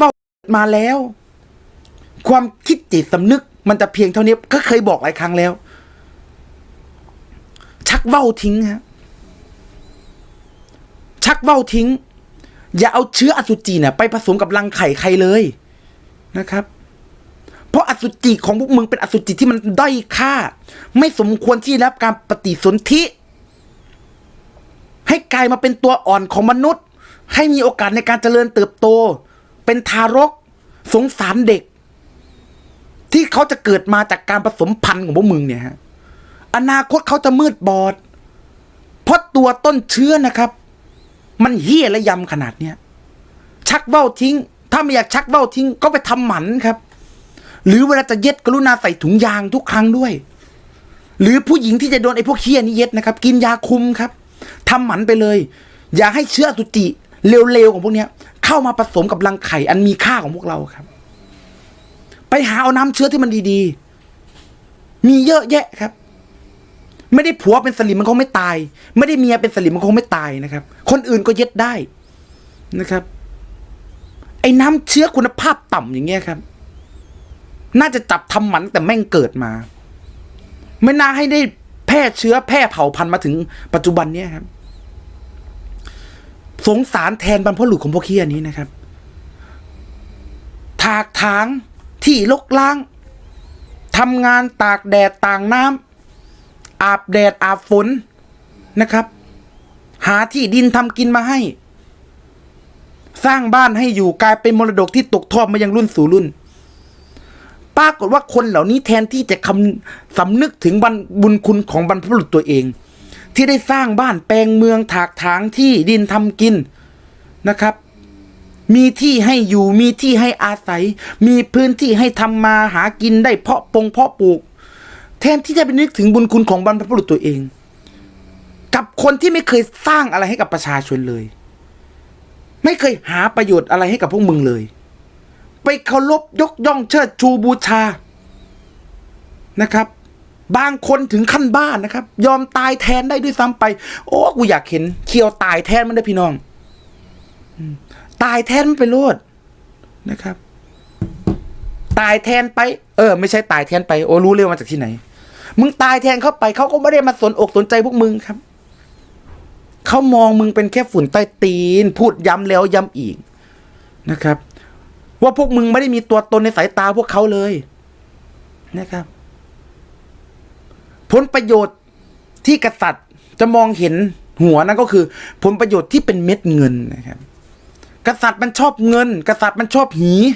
ว่ามาแล้ว ความคิดจิตสำนึก มันจะเพียงเท่านี้ก็เคยบอกหลายครั้งแล้ว ชักเว้าทิ้งฮะชักเว้าทิ้ง อย่าเอาเชื้ออสุจิเนี่ยไปผสมกับรังไข่ใครเลยนะครับ เพราะอสุจิของพวกมึงเป็นอสุจิที่มันด้อยค่า ไม่สมควรที่รับการปฏิสนธิให้กลายมาเป็นตัวอ่อนของมนุษย์ ให้มีโอกาสในการเจริญเติบโต เป็นทารกสงสารเด็ก ที่เขาจะเกิดมาจากการผสมพันธุ์ของพวกมึงเนี่ยฮะอนาคตเขาจะมืดบอด เพราะตัวต้นเชื้อนะครับ มันเฮี้ยและยำขนาดเนี้ยชักเบ้าทิ้ง ถ้าไม่อยากชักเบ้าทิ้ง ก็ไปทำหมันครับ หรือเวลาจะเย็ดกรุณาใส่ถุงยางทุกครั้งด้วย หรือผู้หญิงที่จะโดนไอ้พวกเฮี้ยนี้เย็ดนะครับ กินยาคุมครับทำหมันไปเลย อย่าให้เชื้ออสุจิเร็วๆของพวกเนี้ย เข้ามาผสมกับรังไข่อันมีค่าของพวกเราครับ ไปหาเอาน้ำเชื้อที่มันดีๆ มีเยอะแยะครับ ไม่ได้ผัวเป็นสลิมมันคงไม่ตาย ไม่ได้เมียเป็นสลิมมันคงไม่ตายนะครับ คนอื่นก็เย็ดได้นะครับ ไอ้น้ำเชื้อคุณภาพต่ำอย่างเงี้ยครับ น่าจะจับทำหมันแต่แม่งเกิดมา ไม่น่าให้ได้แพร่เชื้อแพร่เผ่าพันธุ์มาถึงปัจจุบันเนี้ยครับ สงสารแทนบรรพบุรุษของพวกเคียนี้นะครับ ถากถางที่ลกล้างทำงานตากแดดต่างน้ำอาบแดดอาบฝนนะครับ หาที่ดินทำกินมาให้ สร้างบ้านให้อยู่กลายเป็นมรดกที่ตกทอดมายังรุ่นสู่รุ่นปรากฏว่าคนเหล่านี้แทนที่จะคำสำนึกถึงบ,บุญคุณของบรรพบุรุษตัวเอง ที่ได้สร้างบ้านแปลงเมืองถากถางที่ดินทำกินนะครับ มีที่ให้อยู่มีที่ให้อาศัย มีพื้นที่ให้ทำมาหากินได้เพาะปงเพาะปลูก แทนที่จะไปนึกถึงบุญคุณของบรรพบุรุษตัวเอง กับคนที่ไม่เคยสร้างอะไรให้กับประชาชนเลย ไม่เคยหาประโยชน์อะไรให้กับพวกมึงเลย ไปเคารพยกย่องเชิดชูบูชานะครับ บางคนถึงขั้นบ้านนะครับ ยอมตายแทนได้ด้วยซ้ำไป โอ้กูอยากเห็นเคียวตายแทนมันได้พี่น้องตายแทนมันไปโลดนะครับ ตายแทนไป เออ ไม่ใช่ตายแทนไปโอ้รู้เร็วมาจากที่ไหน มึงตายแทนเข้าไปเขาก็ไม่ได้มาสนอกสนใจพวกมึงครับเขามองมึงเป็นแค่ฝุ่นใต้ตีน พูดย้ำแล้วย้ำอีกนะครับ ว่าพวกมึงไม่ได้มีตัวตนในสายตาพวกเขาเลยนะครับ ผลประโยชน์ที่กษัตริย์จะมองเห็นหัวนั่นก็คือ ผลประโยชน์ที่เป็นเม็ดเงินนะครับ กษัตริย์มันชอบเงิน กษัตริย์มันชอบหี